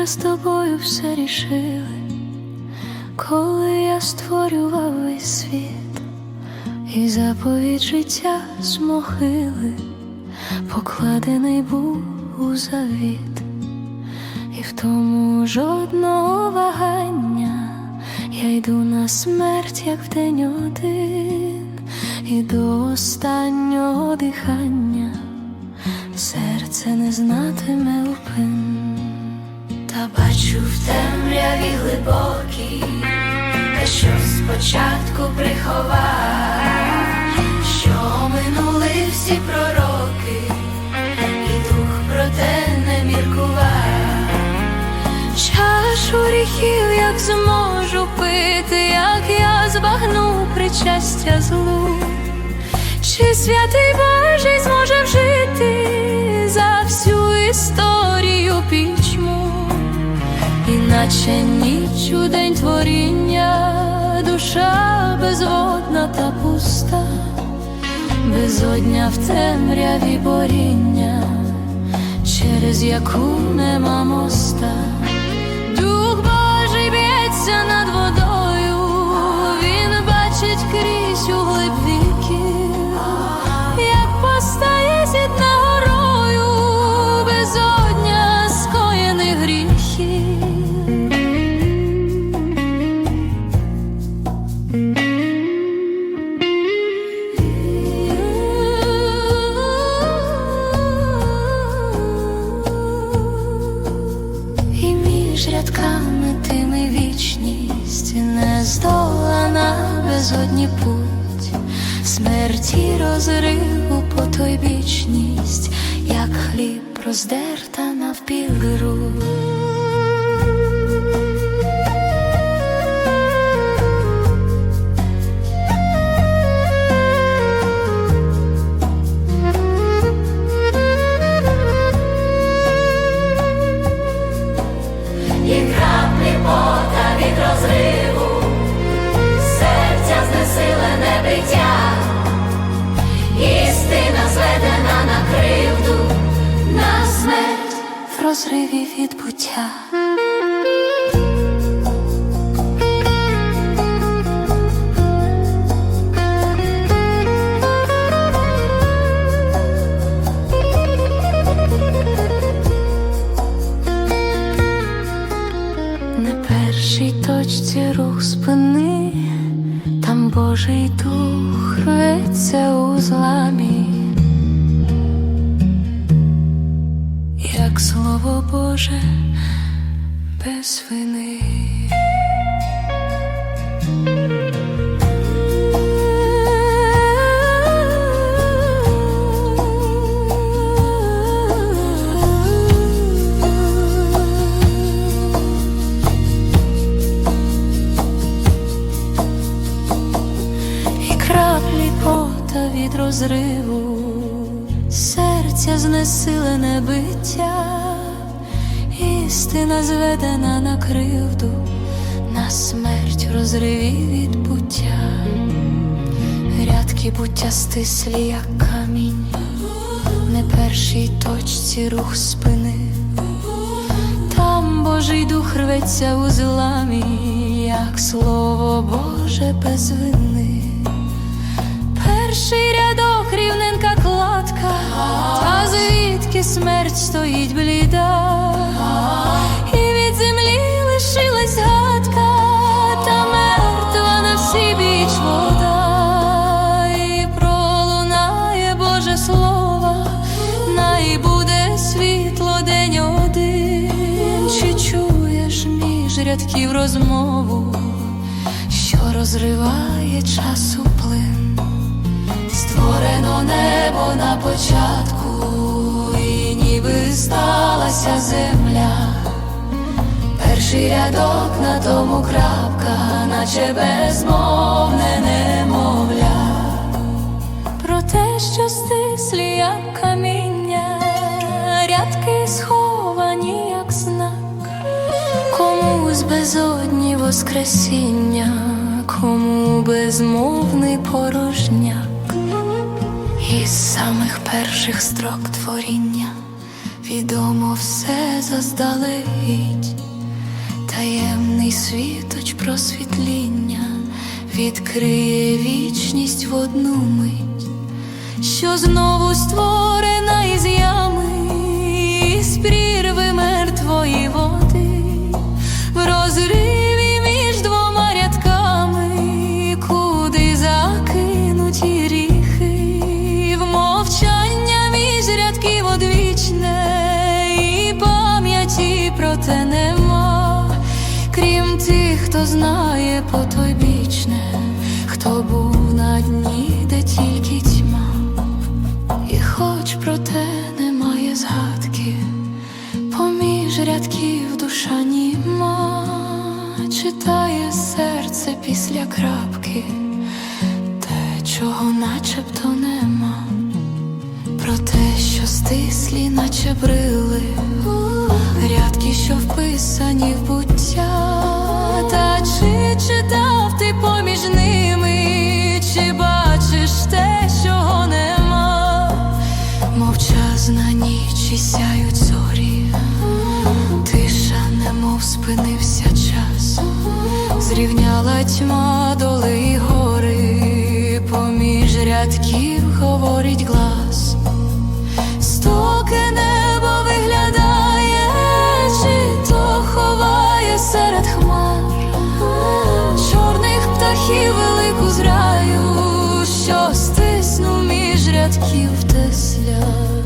вже з тобою все рішили, коли я створював весь світ, і заповідь життя з могили покладений був у завіт, і в тому жодного вагання я йду на смерть, як в день один, і до останнього дихання серце не знатиме упин. Бачу в темряві глибокій, те, що спочатку приховав, що минули всі пророки, і дух про те не міркував. Чашу гріхів, як зможу пити, як я збагну причастя злу. Чи святий Божий зможе вжити іначе ніч у день творіння, душа безводна та пуста, безодня в темряві боріння, через яку нема моста. Дух Божий б'ється над рядками тими вічність не здолана безодні путь, смерті розриву потойбічність, як хліб роздерта навпіл грудь. В розриві відбуття. На першій точці рух спини, там Божий дух рветься у зламі. Слово Боже без вини. І краплі пота від розриву, серця знесилене биття, істина зведена на кривду, на смерть в розриві відбуття, рядки буття стислі, як камінь, не першій точці рух спини, там Божий дух рветься у зламі, як слово Боже без вини. Перший рядок рівненька кладка, а звідки смерть стоїть бліда, і від землі лишилась гадка, та мертва на всі біч вода, і пролунає Боже слово, най буде світло день один, чи чуєш між рядків розмову, що розриває часу плин. Створено небо на початку, і ніби сталася земля. Перший рядок на тому крапка, наче безмовне немовля. Про те, що стислі, як каміння, рядки сховані, як знак, комусь безодні воскресіння, кому безмовний порожняк. Із самих перших строк творіння. Відомо все заздалегідь, таємний світоч просвітління відкриє вічність в одну мить, що знову створена крім тих, хто знає потойбічне, хто був на дні, де тільки тьма. І хоч про те немає згадки, поміж рядків душа німа, читає серце після крапки, те, чого начебто нема, про те, що стислі, наче брили, рядки, що вписані в буття, та чи читав ти поміж ними, чи бачиш те, чого нема, мовчазна ніч і сяють зорі, тиша, немов спинився час, зрівняла тьма доли й гори, поміж рядків говорить глас. Стоке небо птахів велику зраю, що стиснув між рядків тесля.